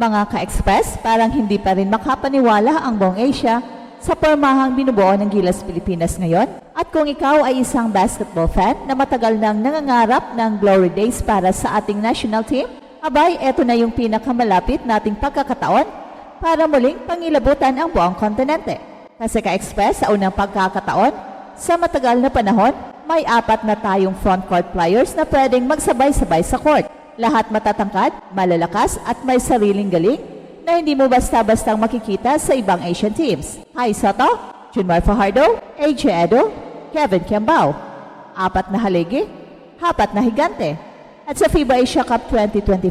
Mga ka-express, parang hindi pa rin makapaniwala ang buong Asia sa pormahang binubuo ng Gilas Pilipinas ngayon. At kung ikaw ay isang basketball fan na matagal nang nangangarap ng glory days para sa ating national team, abay, eto na yung pinakamalapit nating pagkakataon para muling pangilabutan ang buong kontinente. Kasi ka-express sa unang pagkakataon, sa matagal na panahon, may apat na tayong frontcourt players na pwedeng magsabay-sabay sa court. Lahat matatangkad, malalakas at may sariling galing na hindi mo basta-bastang makikita sa ibang Asian teams. Hi Soto, Junmar Fajardo, AJ Edo, Kevin Kiambao. Apat na haligi, hapat na higante. At sa FIBA Asia Cup 2025,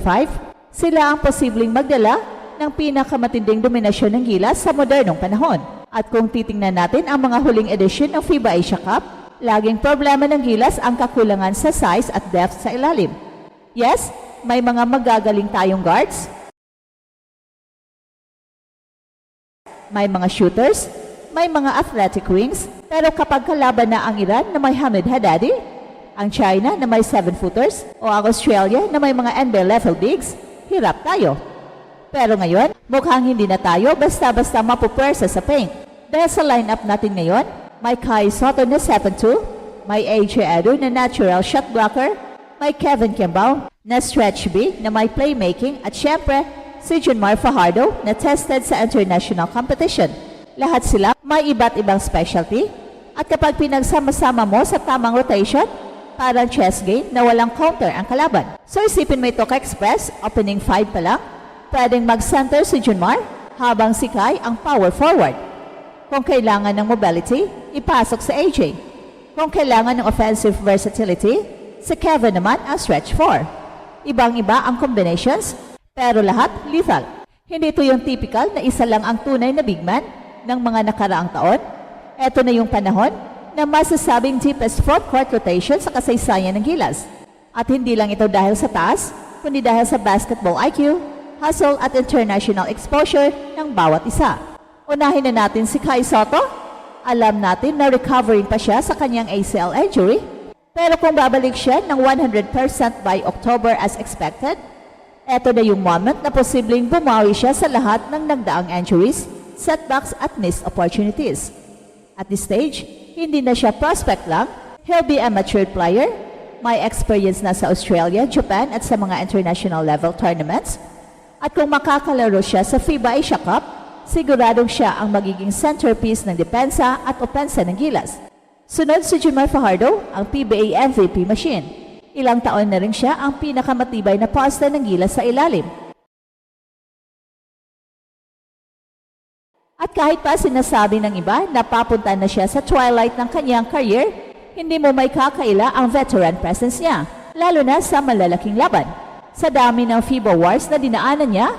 sila ang posibleng magdala ng pinakamatinding dominasyon ng gilas sa modernong panahon. At kung titingnan natin ang mga huling edisyon ng FIBA Asia Cup, laging problema ng gilas ang kakulangan sa size at depth sa ilalim. Yes, may mga magagaling tayong guards, may mga shooters, may mga athletic wings, pero kapag kalaban na ang Iran na may Hamid Haddadi, ang China na may 7-footers, o ang Australia na may mga NBA level bigs, hirap tayo. Pero ngayon, mukhang hindi na tayo basta-basta mapupwersa sa paint. Dahil sa lineup natin ngayon, may Kai Soto na 7'2", may AJ Edu na natural shot blocker, may Kevin Kimbao na stretch B na may playmaking at syempre si Junmar Fajardo na tested sa international competition. Lahat sila may iba't ibang specialty at kapag pinagsama-sama mo sa tamang rotation, parang chess game na walang counter ang kalaban. So isipin mo ito ka-express, opening 5 pa lang, pwedeng mag-center si Junmar habang si Kai ang power forward. Kung kailangan ng mobility, ipasok sa AJ. Kung kailangan ng offensive versatility, si Kevin naman ang stretch 4. Ibang-iba ang combinations, pero lahat lethal. Hindi ito yung typical na isa lang ang tunay na big man ng mga nakaraang taon. Ito na yung panahon na masasabing deepest front court rotation sa kasaysayan ng Gilas. At hindi lang ito dahil sa taas, kundi dahil sa basketball IQ, hustle at international exposure ng bawat isa. Unahin na natin si Kai Soto. Alam natin na recovering pa siya sa kanyang ACL injury. Pero kung babalik siya ng 100% by October as expected, eto na yung moment na posibleng bumawi siya sa lahat ng nagdaang injuries, setbacks at missed opportunities. At this stage, hindi na siya prospect lang, he'll be a matured player, may experience na sa Australia, Japan at sa mga international level tournaments. At kung makakalaro siya sa FIBA Asia Cup, siguradong siya ang magiging centerpiece ng depensa at opensa ng Gilas. Sunod si Junmar Fajardo, ang PBA MVP machine. Ilang taon na rin siya ang pinakamatibay na poste ng Gilas sa ilalim. At kahit pa sinasabi ng iba na papunta na siya sa twilight ng kanyang career, hindi mo may kakaila ang veteran presence niya, lalo na sa malalaking laban. Sa dami ng FIBA Wars na dinaanan niya,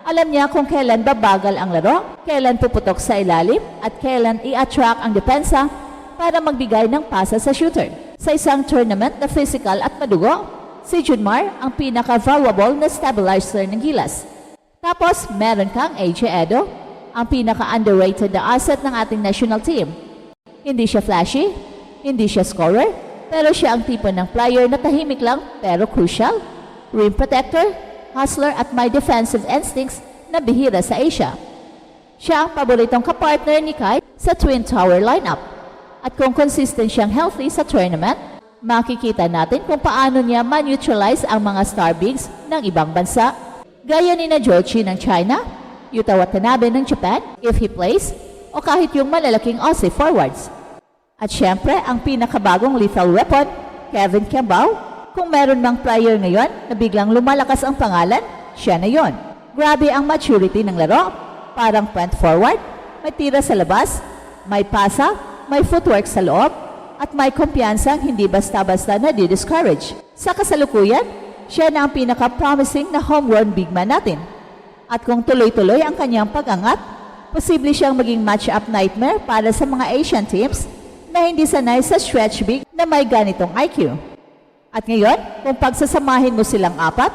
alam niya kung kailan babagal ang laro, kailan puputok sa ilalim, at kailan i-attract ang depensa para magbigay ng pasa sa shooter. Sa isang tournament na physical at madugo, si Junmar ang pinaka-valuable na stabilizer ng gilas. Tapos, meron kang AJ Edo, ang pinaka-underrated na asset ng ating national team. Hindi siya flashy, hindi siya scorer, pero siya ang tipo ng player na tahimik lang pero crucial. Rim protector, hustler at may defensive instincts na bihira sa Asia. Siya ang paboritong kapartner ni Kai sa Twin Tower lineup. At kung consistent siyang healthy sa tournament, makikita natin kung paano niya ma-neutralize ang mga star bigs ng ibang bansa. Gaya ni na Georgie ng China, Yuta Watanabe ng Japan, if he plays, o kahit yung malalaking Aussie forwards. At syempre, ang pinakabagong lethal weapon, Kevin Kiambao. Kung meron mang player ngayon na biglang lumalakas ang pangalan, siya na yon. Grabe ang maturity ng laro. Parang point forward, may tira sa labas, may pasa, may footwork sa loob, at may kumpiyansang hindi basta-basta na di-discourage. Sa kasalukuyan, siya na ang pinaka-promising na homegrown big man natin. At kung tuloy-tuloy ang kanyang pag-angat, posible siyang maging match-up nightmare para sa mga Asian teams na hindi sanay sa stretch big na may ganitong IQ. At ngayon, kung pagsasamahin mo silang apat,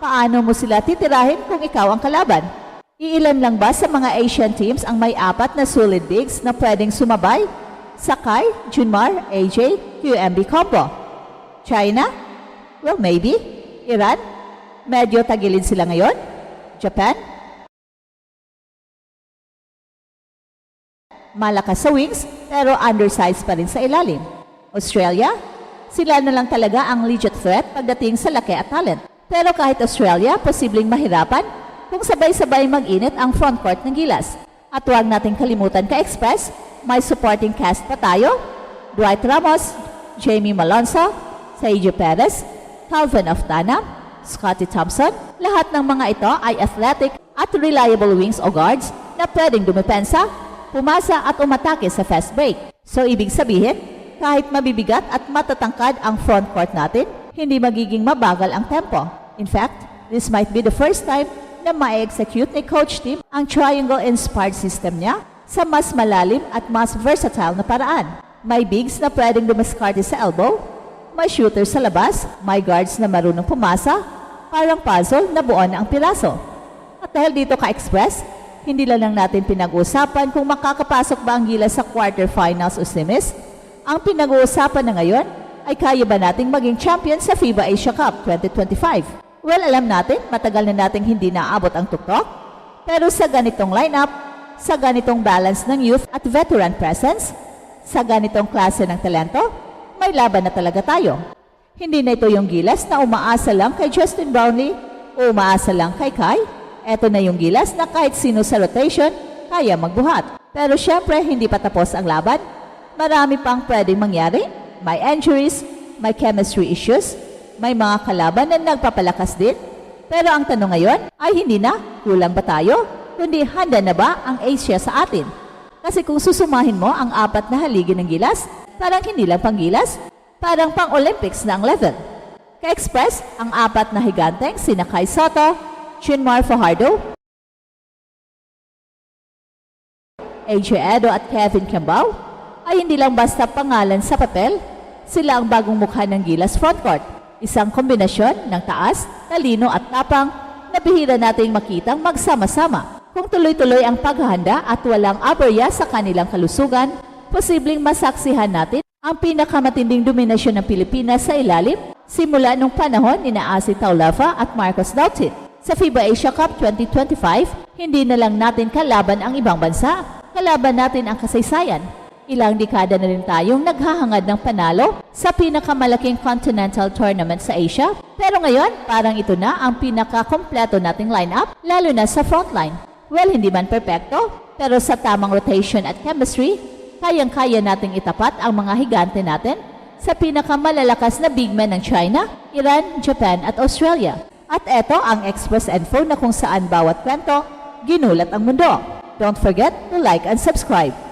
paano mo sila titirahin kung ikaw ang kalaban? Iilan lang ba sa mga Asian teams ang may apat na solid bigs na pwedeng sumabay? Sakai, Junmar, AJ, QMB combo. China? Well, maybe. Iran? Medyo tagilid sila ngayon? Japan, malakas sa wings pero undersized pa rin sa ilalim. Australia, sila na lang talaga ang legit threat pagdating sa laki at talent. Pero kahit Australia, posibleng mahirapan kung sabay-sabay mag-init ang front court ng Gilas. At huwag nating kalimutan ka-express, may supporting cast pa tayo. Dwight Ramos, Jamie Malonzo, Sergio Perez, Calvin Oftana, Scotty Thompson, lahat ng mga ito ay athletic at reliable wings o guards na pwedeng dumepensa, pumasa at umatake sa fast break. So ibig sabihin, kahit mabibigat at matatangkad ang front court natin, hindi magiging mabagal ang tempo. In fact, this might be the first time na ma-execute ni Coach Tim ang triangle-inspired system niya sa mas malalim at mas versatile na paraan. May bigs na pwedeng dumaskarte sa elbow, may shooter sa labas, may guards na marunong pumasa, parang puzzle na buo na ang piraso. At dahil dito ka-express, hindi lang natin pinag-uusapan kung makakapasok ba ang Gilas sa quarterfinals o semis. Ang pinag-uusapan na ngayon ay kaya ba nating maging champion sa FIBA Asia Cup 2025? Well, alam natin, matagal na nating hindi naabot ang tuktok. Pero sa ganitong lineup, sa ganitong balance ng youth at veteran presence, sa ganitong klase ng talento, may laban na talaga tayo. Hindi na ito yung gilas na umaasa lang kay Justin Brownlee o umaasa lang kay Kai. Ito na yung gilas na kahit sino sa rotation, kaya magbuhat. Pero syempre, hindi pa tapos ang laban. Marami pang pwedeng mangyari. May injuries, may chemistry issues, may mga kalaban na nagpapalakas din. Pero ang tanong ngayon ay hindi na, kulang ba tayo? Kundi handa na ba ang Asia sa atin? Kasi kung susumahin mo ang apat na haligi ng gilas, parang hindi lang pang gilas, parang pang Olympics na ang level. Ka-express ang apat na higanteng sina Kai Soto, Chinmar Fajardo, AJ Edo at Kevin Cambao ay hindi lang basta pangalan sa papel, sila ang bagong mukha ng Gilas Frontcourt. Isang kombinasyon ng taas, talino at tapang na bihira nating makitang magsama-sama. Kung tuloy-tuloy ang paghahanda at walang aberya sa kanilang kalusugan, posibleng masaksihan natin ang pinakamatinding dominasyon ng Pilipinas sa ilalim simula nung panahon ni Naasi Taulafa at Marcos Dautin. Sa FIBA Asia Cup 2025, hindi na lang natin kalaban ang ibang bansa, kalaban natin ang kasaysayan. Ilang dekada na rin tayong naghahangad ng panalo sa pinakamalaking continental tournament sa Asia. Pero ngayon, parang ito na ang pinakakompleto nating lineup, lalo na sa frontline. Well, hindi man perpekto, pero sa tamang rotation at chemistry, kayang-kaya nating itapat ang mga higante natin sa pinakamalalakas na big men ng China, Iran, Japan at Australia. At eto ang Express Info na kung saan bawat kwento, ginulat ang mundo. Don't forget to like and subscribe.